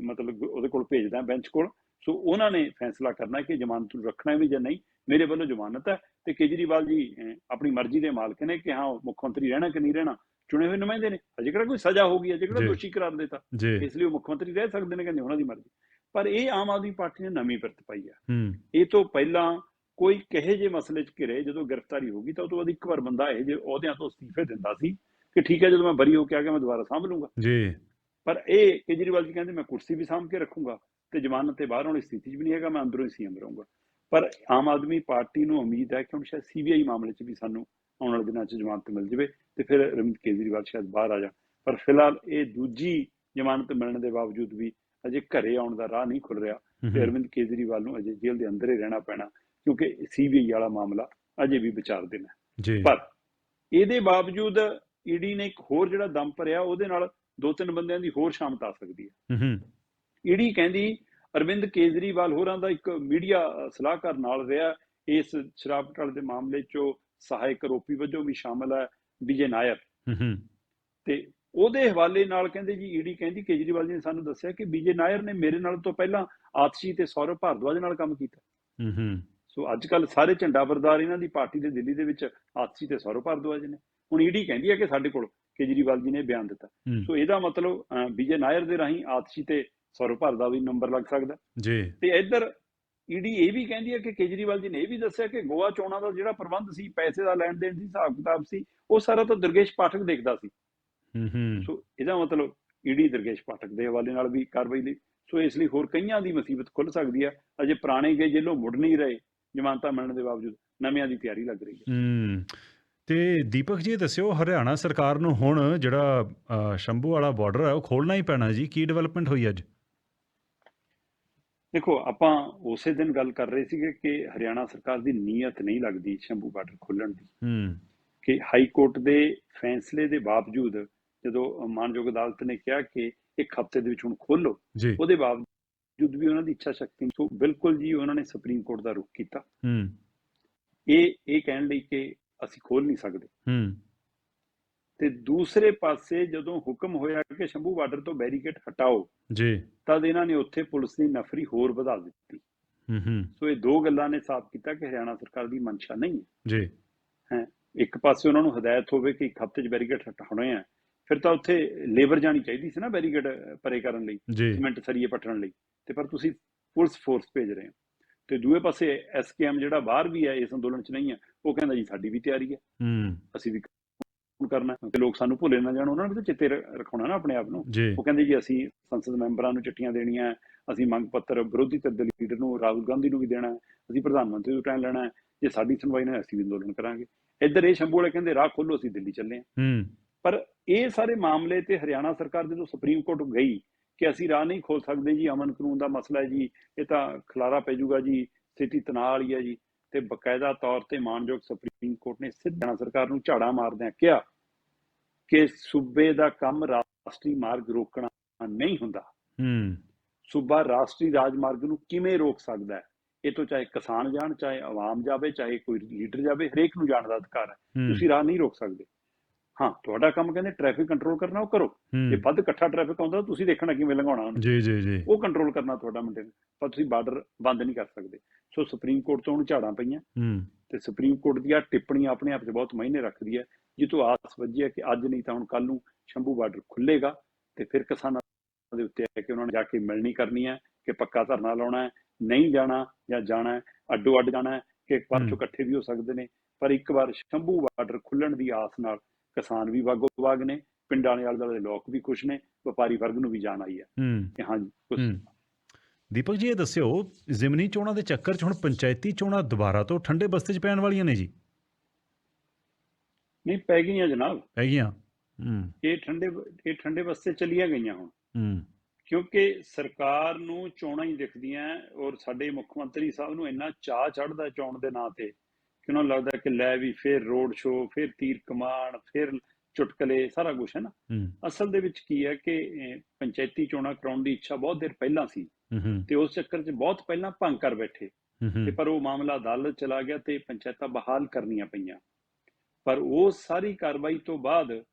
ਮਤਲਬ ਉਹਦੇ ਕੋਲ ਭੇਜਦਾ ਬੈਂਚ ਕੋਲ। ਸੋ ਉਹਨਾਂ ਨੇ ਫੈਸਲਾ ਕਰਨਾ ਕਿ ਜ਼ਮਾਨਤ ਨੂੰ ਰੱਖਣਾ ਹੈ ਵੀ ਜਾਂ ਨਹੀਂ। ਮੇਰੇ ਵੱਲੋਂ ਜ਼ਮਾਨਤ ਹੈ ਤੇ ਕੇਜਰੀਵਾਲ ਜੀ ਆਪਣੀ ਮਰਜ਼ੀ ਦੇ ਮਾਲਕ ਨੇ ਕਿ ਹਾਂ ਮੁੱਖ ਮੰਤਰੀ ਰਹਿਣਾ ਕਿ ਨਹੀਂ ਰਹਿਣਾ ਚੁਣੇ ਹੋਏ ਨੁਮਾਇੰਦੇ ਨੇ। ਅਜੇ ਕਿਹੜਾ ਕੋਈ ਸਜ਼ਾ ਹੋ ਗਈ ਅਜੇ ਕਿਹੜਾ। ਦੋਸ਼ੀ ਕਰਾਰ ਦਿੱਤਾ। ਇਸ ਲਈ ਉਹ ਮੁੱਖ ਮੰਤਰੀ ਰਹਿ ਸਕਦੇ ਨੇ ਕਹਿੰਦੇ ਉਹਨਾਂ ਦੀ ਮਰਜ਼ੀ। ਪਰ ਇਹ ਆਮ ਆਦਮੀ ਪਾਰਟੀ ਨੇ ਨਵੀਂ ਵਰਤ ਪਾਈ ਹੂੰ। ਇਹ ਤੋਂ ਪਹਿਲਾਂ ਕੋਈ ਕਹੇ ਜੇ ਮਸਲੇ 'ਚ ਘਿਰੇ ਜਦੋਂ ਗ੍ਰਿਫਤਾਰੀ ਹੋ ਗਈ ਤਾਂ ਉਹ ਤੋਂ ਬਾਅਦ ਇੱਕ ਵਾਰ ਬੰਦਾ ਇਹ ਜੇ ਅਹੁਦਿਆਂ ਤੋਂ ਅਸਤੀਫੇ ਦਿੰਦਾ ਸੀ ਕਿ ਠੀਕ ਹੈ ਜਦੋਂ ਮੈਂ ਬਰੀ ਹੋ ਕੇ ਆ ਗਿਆ ਮੈਂ ਦੁਬਾਰਾ ਸਾਂਭ ਲੂੰਗਾ। ਜੀ। ਪਰ ਇਹ ਕੇਜਰੀਵਾਲ ਜੀ ਕਹਿੰਦੇ ਮੈਂ ਕੁਰਸੀ ਵੀ ਸਾਂਭ ਕੇ ਰੱਖੂੰਗਾ ਤੇ ਜ਼ਮਾਨਤ ਤੇ ਬਾਹਰ ਆਉਣ ਦੀ ਸਥਿਤੀ 'ਚ ਵੀ ਨਹੀਂ ਹੈਗਾ ਮੈਂ ਅੰਦਰੋਂ ਹੀ ਸੀਐਮ ਰਹੂੰਗਾ। ਪਰ ਆਮ ਆਦਮੀ ਪਾਰਟੀ ਨੂੰ ਉਮੀਦ ਹੈ ਕਿ ਹੁਣ ਸ਼ਾਇਦ ਸੀਬੀਆਈ ਮਾਮਲੇ 'ਚ ਵੀ ਸਾਨੂੰ ਆਉਣ ਵਾਲੇ ਦਿਨਾਂ 'ਚ ਜ਼ਮਾਨਤ ਮਿਲ ਜਾਵੇ ਤੇ ਫਿਰ ਅਰਵਿੰਦ ਕੇਜਰੀਵਾਲ ਸ਼ਾਇਦ ਬਾਹਰ ਆ ਜਾਣ। ਪਰ ਫਿਲਹਾਲ ਇਹ ਦੂਜੀ ਜ਼ਮਾਨਤ ਮਿਲਣ ਦੇ ਬਾਵਜੂਦ ਵੀ ਅਜੇ ਘਰੇ ਆਉਣ ਦਾ ਰਾਹ ਨਹੀਂ ਖੁੱਲ ਰਿਹਾ ਤੇ ਅਰਵਿੰਦ ਕੇਜਰੀਵਾਲ ਨੂੰ ਅਜੇ ਜੇਲ੍ਹ ਦੇ ਅੰਦਰ ਹੀ ਰਹਿਣਾ ਪੈਣਾ ਕਿਉਂਕਿ ਸੀਬੀਆਈ ਵਾਲਾ ਮਾਮਲਾ ਅਜੇ ਵੀ ਵਿਚਾਰਦਿਨ ਹੈ ਜੀ। ਪਰ ਇਹਦੇ ਬਾਵਜੂਦ ਈਡੀ ਨੇ ਇੱਕ ਹੋਰ ਜਿਹੜਾ ਦਮ ਭਰਿਆ ਉਹਦੇ ਨਾਲ ਦੋ ਤਿੰਨ ਬੰਦਿਆਂ ਦੀ ਹੋਰ ਸ਼ਾਮਤ ਆ ਸਕਦੀ ਹੈ। ਹੂੰ ਈਡੀ ਕਹਿੰਦੀ ਅਰਵਿੰਦ ਕੇਜਰੀਵਾਲ ਹੋਰਾਂ ਦਾ ਇੱਕ ਮੀਡੀਆ ਸਲਾਹਕਾਰ ਨਾਲ ਰਿਹਾ ਇਸ ਸ਼ਰਾਬ ਘੁਟਾਲੇ ਦੇ ਮਾਮਲੇ 'ਚੋਂ ਸਹਾਇਕ ਆਰੋਪੀ ਵਜੋਂ ਵੀ ਸ਼ਾਮਲ ਹੈ ਵਿਜੇ ਨਾਇਰ ਹੂੰ। ਤੇ ਉਹਦੇ ਹਵਾਲੇ ਨਾਲ ਕਹਿੰਦੇ ਜੀ ਈਡੀ ਕਹਿੰਦੀ ਕੇਜਰੀਵਾਲ ਜੀ ਨੇ ਸਾਨੂੰ ਦੱਸਿਆ ਕਿ ਵਿਜੇ ਨਾਇਰ ਨੇ ਮੇਰੇ ਨਾਲ ਤੋਂ ਪਹਿਲਾਂ ਆਤਸ਼ੀ ਤੇ ਸੌਰਵ ਭਾਰਦਵਾਜ ਨਾਲ ਕੰਮ ਕੀਤਾ। ਹੂੰ ਹੂੰ। ਸੋ ਅੱਜ ਕੱਲ ਸਾਰੇ ਝੰਡਾ ਬਰਦਾਰ ਇਹਨਾਂ ਦੀ ਪਾਰਟੀ ਦੇ ਦਿੱਲੀ ਦੇ ਵਿੱਚ ਆਤਸ਼ੀ ਤੇ ਸੌਰਵ ਭਾਰਦਵਾਜ ਨੇ। ਹੁਣ ਈਡੀ ਕਹਿੰਦੀ ਹੈ ਕਿ ਸਾਡੇ ਕੋਲ ਕੇਜਰੀਵਾਲ ਜੀ ਨੇ ਬਿਆਨ ਦਿੱਤਾ। ਸੋ ਇਹਦਾ ਮਤਲਬ ਵਿਜੇ ਨਾਇਰ ਦੇ ਰਾਹੀਂ ਆਤਸ਼ੀ ਤੇ ਸੌਰਵ ਭਾਰਦਵਾਜ ਵੀ ਨੰਬਰ ਲੱਗ ਸਕਦਾ। ਜੀ। ਤੇ ਇੱਧਰ ਈਡੀ ਇਹ ਵੀ ਕਹਿੰਦੀ ਹੈ ਕਿ ਕੇਜਰੀਵਾਲ ਜੀ ਨੇ ਇਹ ਵੀ ਦੱਸਿਆ ਕਿ ਗੋਆ ਚੋਣਾਂ ਦਾ ਜਿਹੜਾ ਪ੍ਰਬੰਧ ਸੀ ਪੈਸੇ ਦਾ ਲੈਣ ਦੇਣ ਦੀ ਹਿਸਾਬ ਕਿਤਾਬ ਸੀ ਉਹ ਸਾਰਾ ਤਾਂ ਦੁਰਗੇਸ਼ ਪਾਠਕ ਦੇਖਦਾ ਸੀ। ਹੂੰ ਹੂੰ। ਸੋ ਇਹਦਾ ਮਤਲਬ ਈਡੀ ਦੁਰਗੇਸ਼ ਪਾਠਕ ਦੇ ਹਵਾਲੇ ਨਾਲ ਵੀ ਕਾਰਵਾਈ ਲਈ। ਸੋ ਇਸ ਲਈ ਹੋਰ ਕਈਆਂ ਦੀ ਮੁਸੀਬਤ ਖੁੱਲ ਸਕਦੀ ਹੈ। ਅਜੇ ਪੁਰਾਣੇ ਗਏ ਜੇਲੋਂ ਮੁੜ ਨਹੀਂ ਰਹੇ। ਜ਼ਮਾਨਤਾਂ ਮਿਲਣ ਦੇ ਬਾਵਜੂਦ ਨਵਿਆਂ ਦੀ ਤਿਆਰੀ ਲੱਗ ਰਹੀ ਹੈ। ਹੂੰ ਤੇ ਦੀਪਕ ਜੀ ਦੱਸਿਓ ਹਰਿਆਣਾ ਸਰਕਾਰ ਨੂੰ ਹੁਣ ਜਿਹੜਾ ਸ਼ੰਭੂ ਵਾਲਾ ਬਾਰਡਰ ਹੈ ਉਹ ਖੋਲਣਾ ਹੀ ਪੈਣਾ ਜੀ ਕੀ ਡਿਵੈਲਪਮੈਂਟ ਹੋਈ ਅੱਜ? ਦੇਖੋ ਆਪਾਂ ਉਸੇ ਦਿਨ ਗੱਲ ਕਰ ਰਹੇ ਸੀਗੇ ਕਿ ਹਰਿਆਣਾ ਸਰਕਾਰ ਦੀ ਨੀਅਤ ਨਹੀਂ ਲੱਗਦੀ ਸ਼ੰਭੂ ਬਾਰਡਰ ਖੋਲਣ ਦੀ। ਹੂੰ। ਕਿ ਹਾਈ ਕੋਰਟ ਦੇ ਫੈਸਲੇ ਦੇ ਬਾਵਜੂਦ ਜਦੋਂ ਮਾਨਯੋਗ ਅਦਾਲਤ ਨੇ ਕਿਹਾ ਕਿ ਇੱਕ ਹਫ਼ਤੇ ਦੇ ਵਿੱਚ ਹੁਣ ਖੋਲੋ ਉਹਦੇ ਬਾਵਜੂਦ ਵੀ ਉਹਨਾਂ ਦੀ ਇੱਛਾ ਸ਼ਕਤੀ ਤੋਂ ਬਿਲਕੁਲ ਜੀ ਉਹਨਾਂ ਨੇ ਸੁਪਰੀਮ ਕੋਰਟ ਦਾ ਰੁਖ ਕੀਤਾ। ਹੂੰ। ਇਹ ਇਹ ਕਹਿਣ ਲਈ ਕਿ ਅਸੀਂ ਖੋਲ ਨਹੀਂ ਸਕਦੇ। ਹੂੰ। ਤੇ ਦੂਸਰੇ ਪਾਸੇ ਜਦੋਂ ਹੁਕਮ ਹੋਇਆ ਕਿ ਸ਼ੰਭੂ ਬਾਰਡਰ ਤੋਂ ਬੈਰੀਕੇਡ ਹਟਾਓ ਜੀ। ਤਦ ਇਹਨਾਂ ਨੇ ਉੱਥੇ ਪੁਲਿਸ ਦੀ ਨਫਰੀ ਹੋਰ ਵਧਾ ਦਿੱਤੀ। ਹੂੰ ਹੂੰ। ਸੋ ਇਹ ਦੋ ਗੱਲਾਂ ਨੇ ਸਾਫ਼ ਕੀਤਾ ਕਿ ਹਰਿਆਣਾ ਸਰਕਾਰ ਦੀ ਮਨਸ਼ਾ ਨਹੀਂ ਜੀ। ਹੈ ਇੱਕ ਪਾਸੇ ਉਹਨਾਂ ਨੂੰ ਹਦਾਇਤ ਹੋਵੇ ਕਿ ਇੱਕ ਹਫ਼ਤੇ 'ਚ ਬੈਰੀਕੇਡ ਹਟਾਉਣੇ ਆ। ਫਿਰ ਤਾਂ ਉੱਥੇ ਲੇਬਰ ਜਾਣੀ ਚਾਹੀਦੀ ਸੀ ਨਾ ਬੈਰੀਕੇਡ ਪਰੇ ਕਰਨ ਲਈ ਸੀਮੈਂਟ ਸਰੀਏ ਪੱਟਣ ਲਈ। ਤੇ ਪਰ ਤੁਸੀਂ ਪੁਲਿਸ ਫੋਰਸ ਭੇਜ ਰਹੇ ਹੋ। ਤੇ ਦੂਏ ਪਾਸੇ ਐਸਕੇਐਮ ਜਿਹੜਾ ਬਾਹਰ ਵੀ ਹੈ ਇਸ ਅੰਦੋਲਨ 'ਚ ਨਹੀਂ ਹੈ ਉਹ ਕਹਿੰਦਾ ਜੀ ਸਾਡੀ ਵੀ ਤਿਆਰੀ ਹੈ। ਹੂੰ। ਅਸੀਂ ਵੀ ਕਰਨਾ। ਤੇ ਲੋਕ ਸਾਨੂੰ ਭੁੱਲੇ ਨਾ ਜਾਣ ਉਹਨਾਂ ਨੂੰ ਵੀ ਤਾਂ ਚਿੱਤੇ ਰੱਖਣਾ ਨਾ ਆਪਣੇ ਆਪ ਨੂੰ। ਉਹ ਕਹਿੰਦੇ ਜੀ ਅਸੀਂ ਸੰਸਦ ਮੈਂਬਰਾਂ ਨੂੰ ਚਿੱਠੀਆਂ ਦੇਣੀਆਂ ਅਸੀਂ ਮੰਗ ਪੱਤਰ ਵਿਰੋਧੀ ਧਿਰ ਦੇ ਲੀਡਰ ਨੂੰ ਰਾਹੁਲ ਗਾਂਧੀ ਨੂੰ ਵੀ ਦੇਣਾ ਅਸੀਂ ਪ੍ਰਧਾਨ ਮੰਤਰੀ ਤੋਂ ਟਾਈਮ ਲੈਣਾ ਹੈ ਜੇ ਸਾਡੀ ਸੁਣਵਾਈ ਨਾ ਅਸੀਂ ਵੀ ਅੰਦੋਲਨ ਕਰਾਂਗੇ। ਇੱਧਰ ਇਹ ਸ਼ੰਭੂ ਵਾਲੇ ਕਹਿੰਦੇ ਰਾਹ ਖੋਲੋ ਅਸੀਂ ਦਿੱਲੀ ਚੱਲੇ ਹਾਂ। ਹੂੰ। ਪਰ ਇਹ ਸਾਰੇ ਮਾਮਲੇ ਤੇ ਹਰਿਆਣਾ ਸਰਕਾਰ ਜਦੋਂ ਸੁਪਰੀਮ ਕੋਰਟ ਗਈ ਕਿ ਅਸੀਂ ਰਾਹ ਨਹੀਂ ਖੋਲ ਸਕਦੇ ਜੀ ਅਮਨ ਕਾਨੂੰਨ ਦਾ ਮਸਲਾ ਹੈ ਜੀ ਇਹ ਤਾਂ ਖਲਾਰਾ ਪੈ ਜਾਊਗਾ ਜੀ ਸਥਿਤੀ ਤਣਾਅ ਵਾਲੀ ਹੈ ਜੀ ਤੇ ਬਕਾਇਦਾ ਤੌਰ ਤੇ ਮਾਨਯੋਗ ਸੁਪਰੀਮ ਕੋਰਟ ਨੇ ਸਿੱਧਾ ਸਰਕਾਰ ਨੂੰ ਝਾੜਾ ਮਾਰਦਿਆਂ ਕਿਹਾ ਕਿ ਸੂਬੇ ਦਾ ਕੰਮ ਰਾਸ਼ਟਰੀ ਮਾਰਗ ਰੋਕਣਾ ਨਹੀਂ ਹੁੰਦਾ। ਹੂੰ। ਸੂਬਾ ਰਾਸ਼ਟਰੀ ਰਾਜਮਾਰਗ ਨੂੰ ਕਿਵੇਂ ਰੋਕ ਸਕਦਾ ਹੈ? ਇਹ ਤੋਂ ਚਾਹੇ ਕਿਸਾਨ ਜਾਣ ਚਾਹੇ ਆਵਾਮ ਜਾਵੇ ਚਾਹੇ ਕੋਈ ਲੀਡਰ ਜਾਵੇ ਹਰੇਕ ਨੂੰ ਜਾਣ ਦਾ ਅਧਿਕਾਰ ਹੂੰ। ਤੁਸੀਂ ਰਾਹ ਨਹੀਂ ਰੋਕ ਸਕਦੇ। ਹਾਂ ਤੁਹਾਡਾ ਕੰਮ ਕਹਿੰਦੇ ਟ੍ਰੈਫਿਕ ਕੰਟਰੋਲ ਕਰਨਾ ਉਹ ਕਰੋ। ਜੇ ਵੱਧ ਇਕੱਠਾ ਟ੍ਰੈਫਿਕ ਆਉਂਦਾ ਤੁਸੀਂ ਦੇਖਣਾ ਕਿਵੇਂ ਲੰਘਾਉਣਾ ਉਹਨੂੰ। ਜੀ ਜੀ ਜੀ। ਉਹ ਕੰਟਰੋਲ ਕਰਨਾ ਤੁਹਾਡਾ ਮੁੰਡੇ ਨੇ ਪਰ ਤੁਸੀਂ ਬਾਰਡਰ ਬੰਦ ਨਹੀਂ ਕਰ ਸਕਦੇ। ਸੋ ਸੁਪਰੀਮ ਕੋਰਟ ਤੋਂ ਉਹਨੂੰ ਝਾੜਾਂ ਪਈਆਂ। ਤੇ ਸੁਪਰੀਮ ਕੋਰਟ ਦੀਆਂ ਟਿੱਪਣੀਆਂ ਆਪਣੇ ਆਪ 'ਚ ਬਹੁਤ ਮਾਇਨੇ ਰੱਖਦੀ ਹੈ। ਜਿੱਤੋਂ ਆਸ ਵੱਜੀ ਹੈ ਕਿ ਅੱਜ ਨਹੀਂ ਤਾਂ ਹੁਣ ਕੱਲ ਨੂੰ ਸ਼ੰਭੂ ਬਾਰਡਰ ਖੁੱਲੇਗਾ ਤੇ ਫਿਰ ਕਿਸਾਨਾਂ ਦੇ ਉੱਤੇ ਹੈ ਕਿ ਉਹਨਾਂ ਨੇ ਜਾ ਕੇ ਮਿਲਣੀ ਕਰਨੀ ਹੈ ਕਿ ਪੱਕਾ ਧਰਨਾ ਲਾਉਣਾ ਹੈ ਨਹੀਂ ਜਾਣਾ ਜਾਂ ਜਾਣਾ ਹੈ ਅੱਡੋ ਅੱਡ ਜਾਣਾ ਹੈ ਕਿ ਇੱਕ ਵਾਰ। ਚੋਂ ਇਕੱਠੇ ਵੀ ਹੋ ਸਕਦੇ ਨੇ। ਪਰ ਇੱਕ ਵਾਰ ਸ਼ੰਭੂ ਬਾਰਡਰ ਖੁੱਲਣ ਦੀ ਆਸ ਨਾਲ ਕਿਸਾਨ ਵੀ ਵਾਗੋ ਵਾਗ ਨੇ ਪਿੰਡਾਂ ਦੇ ਆਲੇ ਦੁਆਲੇ ਦੇ ਲੋਕ ਵੀ ਖੁਸ਼ ਨੇ ਵਪਾਰੀ ਵਰਗ ਨੂੰ ਵੀ ਜਾਣ ਆਈ ਹੈ। ਕਿ ਹੂੰ। ਦੀਪਕ ਜੀ ਇਹ ਦੱਸਿਓ ਜ਼ਿਮਨੀ ਚੋਣਾਂ ਦੇ ਚੱਕਰ 'ਚ ਹੁਣ ਪੰਚਾਇਤੀ ਚੋਣਾਂ ਦੁਬਾਰਾ ਤੋਂ ਠੰਡੇ ਬਸਤੇ 'ਚ ਪੈਣ ਵਾਲੀਆਂ ਨੇ ਜੀ। ਨਹੀਂ ਪੈ ਗਈਆਂ ਜਨਾਬ। ਹੈਗੀਆਂ ਹੂੰ। ਇਹ ਠੰਡੇ ਇਹ ਠੰਡੇ ਬਸਤੇ ਚਲੀਆਂ ਗਈਆਂ ਹੁਣ। ਹੂੰ। ਕਿਉਂਕਿ ਸਰਕਾਰ ਨੂੰ ਚੋਣਾਂ ਹੀ ਦਿਖਦੀਆਂ ਔਰ ਸਾਡੇ ਮੁੱਖ ਮੰਤਰੀ ਸਾਹਿਬ ਨੂੰ ਇੰਨਾ ਚਾਹ ਚੜਦਾ ਚੋਣ ਦੇ ਨਾਂ ਤੇ। ਕਿ ਉਹਨਾਂ ਨੂੰ ਲੱਗਦਾ ਕਿ ਲੈ ਵੀ ਫਿਰ ਰੋਡ ਸ਼ੋਅ ਫਿਰ ਤੀਰ ਕਮਾਨ ਫਿਰ ਚੁਟਕਲੇ ਸਾਰਾ ਕੁਝ ਹੈ ਨਾ। ਅਸਲ ਦੇ ਵਿੱਚ ਕੀ ਹੈ ਕਿ ਪੰਚਾਇਤੀ ਚੋਣਾਂ ਕਰਾਉਣ ਦੀ ਇੱਛਾ ਬਹੁਤ ਦੇਰ ਪਹਿਲਾਂ ਸੀ। ਤੇ ਉਸ ਚੱਕਰ 'ਚ ਬਹੁਤ ਪਹਿਲਾਂ ਭੰਗ ਕਰ ਬੈਠੇ। ਤੇ ਪਰ ਉਹ ਮਾਮਲਾ ਅਦਾਲਤ ਚਲਾ ਗਿਆ ਤੇ ਪੰਚਾਇਤਾਂ ਬਹਾਲ ਕਰਨੀਆਂ ਪਈਆਂ। ਪਰ ਉਹ ਸਾਰੀ ਕਾਰਵਾਈ ਤੋਂ ਬਾਅਦ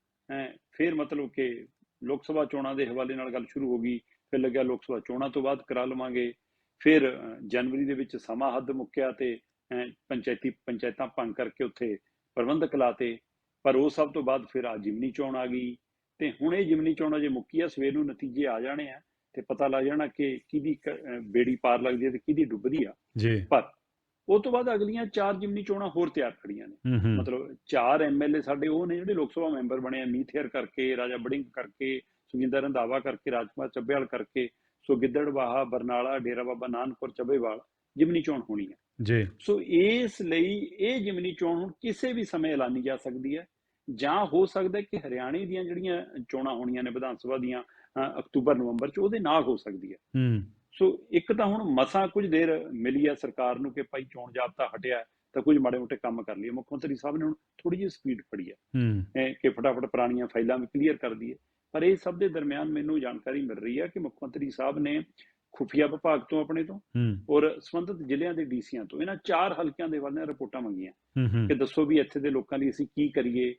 ਫਿਰ ਮਤਲਬ ਕਿ ਲੋਕ ਸਭਾ ਚੋਣਾਂ ਦੇ ਹਵਾਲੇ ਨਾਲ ਗੱਲ ਸ਼ੁਰੂ ਹੋ ਗਈ। ਫਿਰ ਲੱਗਿਆ ਲੋਕ ਸਭਾ ਚੋਣਾਂ ਤੋਂ ਬਾਅਦ ਕਰਾ ਲਵਾਂਗੇ। ਫਿਰ ਜਨਵਰੀ ਦੇ ਵਿੱਚ ਸਮਾਂ ਹੱਦ ਮੁੱਕਿਆ ਤੇ ਪੰਚਾਇਤੀ ਪੰਚਾਇਤਾਂ ਭੰਗ ਕਰਕੇ ਉੱਥੇ ਪ੍ਰਬੰਧਕ ਲਾਤੇ ਪਰ ਉਹ ਸਭ ਤੋਂ ਬਾਅਦ ਫਿਰ ਆ ਜਿਮਨੀ ਚੋਣ ਆ ਗਈ। ਤੇ ਹੁਣ ਇਹ ਜਿਮਨੀ ਚੋਣ ਅਜੇ ਮੁੱਕੀ ਆ ਸਵੇਰ ਨੂੰ ਨਤੀਜੇ ਆ ਜਾਣੇ ਆ ਤੇ ਪਤਾ ਲੱਗ ਜਾਣਾ ਕਿ ਕਿਹਦੀ ਬੇੜੀ ਪਾਰ ਲੱਗਦੀ ਹੈ ਤੇ ਕਿਹਦੀ ਡੁੱਬਦੀ ਆ। ਜੀ। ਪਰ ਉਹ ਤੋਂ ਬਾਅਦ ਅਗਲੀਆਂ ਚਾਰ ਜਿਮਨੀ ਚੋਣਾਂ ਹੋਰ ਤਿਆਰ ਖੜੀਆਂ ਨੇ। ਮਤਲਬ ਚਾਰ ਐਮਐਲਏ ਸਾਡੇ ਉਹ ਨੇ ਜਿਹੜੇ ਲੋਕ ਸਭਾ ਮੈਂਬਰ ਬਣੇ ਆ ਮੀਥੇਰ ਕਰਕੇ ਰਾਜਾ ਬੜਿੰਗ ਕਰਕੇ ਸੁਖਿੰਦਰ ਰੰਧਾਵਾ ਕਰਕੇ ਰਾਜਕੁਮਾਰ ਚੱਬੇਵਾਲ ਕਰਕੇ ਸੋ ਗਿੱਦੜਬਾਹਾ ਬਰਨਾਲਾ ਡੇਰਾ ਬਾਬਾ ਨਾਨਕਪੁਰ ਚੱਬੇਵਾਲ ਜਿਮਨੀ ਚੋਣ ਹੋਣੀ ਹੈ ਜੀ। ਸੋ ਇਸ ਲਈ ਇਹ ਜਿਮਨੀ ਚੋਣ ਹੁਣ ਕਿਸੇ ਵੀ ਸਮੇਂ ਐਲਾਨੀ ਜਾ ਸਕਦੀ ਹੈ। ਜਾਂ ਹੋ ਸਕਦਾ ਕਿ ਹਰਿਆਣੇ ਦੀਆਂ ਜਿਹੜੀਆਂ ਚੋਣਾਂ ਹੋਣੀਆਂ ਨੇ ਵਿਧਾਨ ਸਭਾ ਦੀਆਂ ਅਕਤੂਬਰ ਨਵੰਬਰ ਚ ਉਹਦੇ ਨਾਲ ਹੋ ਸਕਦੀ ਹੈ। ਹੂੰ। ਸੋ ਇੱਕ ਤਾਂ ਹੁਣ ਮਸਾਂ ਕੁਝ ਦੇਰ ਮਿਲੀ ਹੈ ਸਰਕਾਰ ਨੂੰ ਕਿ ਭਾਈ ਚੋਣ ਜਾਬਤਾ ਹਟਿਆ ਤਾਂ ਕੁਝ ਮਾੜੇ ਮੋਟੇ ਕੰਮ ਕਰ ਲਈਏ। ਮੁੱਖ ਮੰਤਰੀ ਸਾਹਿਬ ਨੇ ਹੁਣ ਥੋੜੀ ਜਿਹੀ ਸਪੀਡ ਫੜੀ ਹੈ। ਕਿ ਫਟਾਫਟ ਪੁਰਾਣੀਆਂ ਫਾਈਲਾਂ ਵੀ ਕਲੀਅਰ ਕਰ ਦਈਏ। ਪਰ ਇਹ ਸਭ ਦੇ ਦਰਮਿਆਨ ਮੈਨੂੰ ਜਾਣਕਾਰੀ ਮਿਲ ਰਹੀ ਹੈ ਕਿ ਮੁੱਖ ਮੰਤਰੀ ਸਾਹਿਬ ਨੇ ਖੁਫੀਆ ਵਿਭਾਗ ਤੋਂ ਆਪਣੇ ਤੋਂ ਔਰ ਸੰਬੰਧਿਤ ਜ਼ਿਲ੍ਹਿਆਂ ਦੇ ਡੀਸੀਆਂ ਤੋਂ। ਇਹਨਾਂ ਚਾਰ ਹਲਕਿਆਂ ਦੇ ਵੱਲ ਰਿਪੋਰਟਾਂ ਮੰਗੀਆਂ। ਕਿ ਦੱਸੋ ਵੀ ਇੱਥੇ ਦੇ ਲੋਕਾਂ ਲਈ ਅਸੀਂ ਕੀ ਕਰੀਏ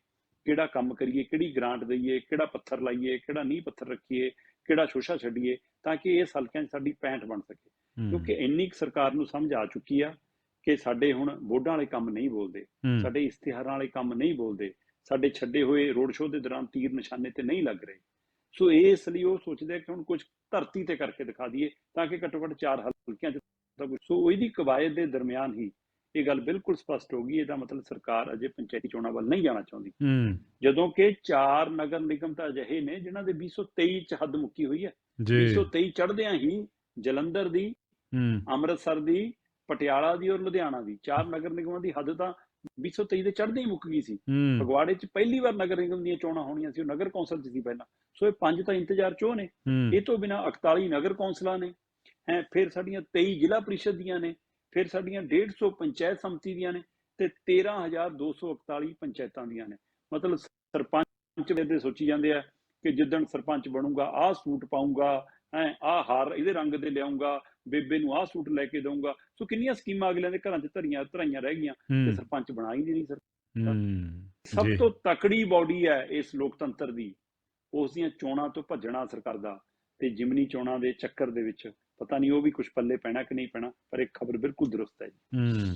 ਕਿਹੜਾ ਕੰਮ ਕਰੀਏ ਕਿਹੜੀ ਗ੍ਰਾਂਟ ਦਈਏ ਕਿਹੜਾ ਪੱਥਰ ਲਾਈਏ ਕਿਹੜਾ ਨਹੀਂ ਪੱਥਰ ਰੱਖੀਏ ਕਿਹੜਾ ਸ਼ੋਸ਼ਾ ਛੱਡੀਏ ਤਾਂ ਕਿ ਇਹ ਹਲਕਿਆਂ 'ਚ ਸਾਡੀ ਪੈਂਠ ਬਣ ਸਕੇ। ਕਿਉਂਕਿ ਇੰਨੀ ਕੁ ਸਰਕਾਰ ਨੂੰ ਸਮਝ ਆ ਚੁੱਕੀ ਆ ਕਿ ਸਾਡੇ ਹੁਣ ਵੋਟਾਂ ਵਾਲੇ ਕੰਮ ਨਹੀਂ ਬੋਲਦੇ ਸਾਡੇ ਇਸ਼ਤਿਹਾਰਾਂ ਵਾਲੇ ਕੰਮ ਨਹੀਂ ਬੋਲਦੇ ਸਾਡੇ ਛੱਡੇ ਹੋਏ ਰੋਡ ਸ਼ੋਅ ਦੇ ਦੌਰਾਨ ਤੀਰ ਨਿਸ਼ਾਨੇ ਤੇ ਨਹੀਂ ਲੱਗ ਰਹੇ। ਸੋ ਇਸ ਲਈ ਉਹ ਸੋਚਦੇ ਕਿ ਹੁਣ ਕੁਝ ਧਰਤੀ ਤੇ ਕਰਕੇ ਦਿਖਾ ਦਈਏ ਤਾਂ ਕਿ ਘੱਟੋ ਘੱਟ ਚਾਰ ਹਲਕਿਆਂ 'ਚ ਤਾਂ ਕੁਛ- ਸੋ ਇਹਦੀ ਕਵਾਇਦ ਦੇ ਦਰਮਿਆਨ ਹੀ ਇਹ ਗੱਲ ਬਿਲਕੁਲ ਸਪਸ਼ਟ ਹੋ ਗਈ। ਇਹਦਾ ਮਤਲਬ ਸਰਕਾਰ ਅਜੇ ਪੰਚਾਇਤੀ ਚੋਣਾਂ ਵੱਲ ਨਹੀਂ ਜਾਣਾ ਚਾਹੁੰਦੀ। ਜਦੋਂ ਕਿ ਚਾਰ ਨਗਰ ਨਿਗਮ ਤਾਂ ਅਜਿਹੇ ਨੇ ਜਿਨ੍ਹਾਂ ਦੇ 2023 ਚ ਹੱਦ ਮੁੱਕੀ ਹੋਈ ਹੈ। ਜੀ। 2023 ਚੜ੍ਹਦਿਆਂ ਹੀ ਜਲੰਧਰ ਦੀ ਅੰਮ੍ਰਿਤਸਰ ਦੀ ਪਟਿਆਲਾ ਦੀ ਔਰ ਲੁਧਿਆਣਾ ਦੀ ਚਾਰ ਨਗਰ ਨਿਗਮਾਂ ਦੀ ਹੱਦ ਤਾਂ 2023 ਦੇ ਚੜ੍ਹਦੇ ਹੀ ਮੁੱਕ ਗਈ ਸੀ। ਫਗਵਾੜੇ 'ਚ ਪਹਿਲੀ ਵਾਰ ਨਗਰ ਨਿਗਮ ਦੀਆਂ ਚੋਣਾਂ ਹੋਣੀਆਂ ਸੀ ਉਹ ਨਗਰ ਕੌਂਸਲ 'ਚ ਸੀ ਪਹਿਲਾਂ। ਸੋ ਇਹ ਪੰਜ ਤਾਂ ਇੰਤਜ਼ਾਰ ਚੋਂ ਨੇ। ਇਹ ਤੋਂ ਬਿਨਾ 41 ਨਗਰ ਕੌਂਸਲਾਂ ਨੇ ਹੈ ਫਿਰ ਸਾਡੀਆਂ 23 ਜ਼ਿਲ੍ਹਾ ਪਰਿਸ਼ਦ ਦੀਆਂ ਨੇ ਫਿਰ ਸਾਡੀਆਂ 150 ਪੰਚਾਇਤ ਸਮਿਤੀ ਦੀਆਂ ਨੇ ਤੇ 13241 ਪੰਚਾਇਤਾਂ ਦੀਆਂ ਨੇ। ਮਤਲਬ ਸਰਪੰਚ ਦੇ ਸੋਚੀ ਜਾਂਦੇ ਆ ਕਿ ਜਿੱਦਣ ਸਰਪੰਚ ਬਣੂਗਾ ਆਹ ਸੂਟ ਪਾਉਂਗਾ ਹੈ ਆਹ ਹਾਰ ਇਹਦੇ ਰੰਗ ਦੇ ਲਿਆਉਂਗਾ ਬੇਬੇ ਨੂੰ ਆਹ ਸੂਟ ਲੈ ਕੇ ਦਊਂਗਾ। ਸੋ ਕਿੰਨੀਆਂ ਸਕੀਮਾਂ ਅਗਲਿਆਂ ਦੇ ਘਰਾਂ 'ਚ ਧਰੀਆਂ ਧਰਾਈਆਂ ਰਹਿ ਗਈਆਂ ਤੇ ਸਰਪੰਚ ਬਣਾ ਹੀ ਨਹੀਂ ਸਰ। ਸਭ। ਤੋਂ ਤਕੜੀ ਬਾਡੀ ਹੈ ਇਸ ਲੋਕਤੰਤਰ ਦੀ। ਉਸ ਦੀਆਂ ਚੋਣਾਂ ਤੋਂ ਭੱਜਣਾ ਅਸਰ ਕਰਦਾ ਤੇ ਜਿਮਨੀ ਚੋਣਾਂ ਦੇ ਚੱਕਰ ਦੇ ਵਿੱਚ ਪਤਾ ਨਹੀਂ ਉਹ ਵੀ ਕੁਝ ਪੱਲੇ ਪੈਣਾ ਕਿ ਨਹੀਂ ਪੈਣਾ ਪਰ ਇੱਕ ਖਬਰ ਬਿਲਕੁਲ ਦਰੁਸਤ ਹੈ ਜੀ। ਹੂੰ।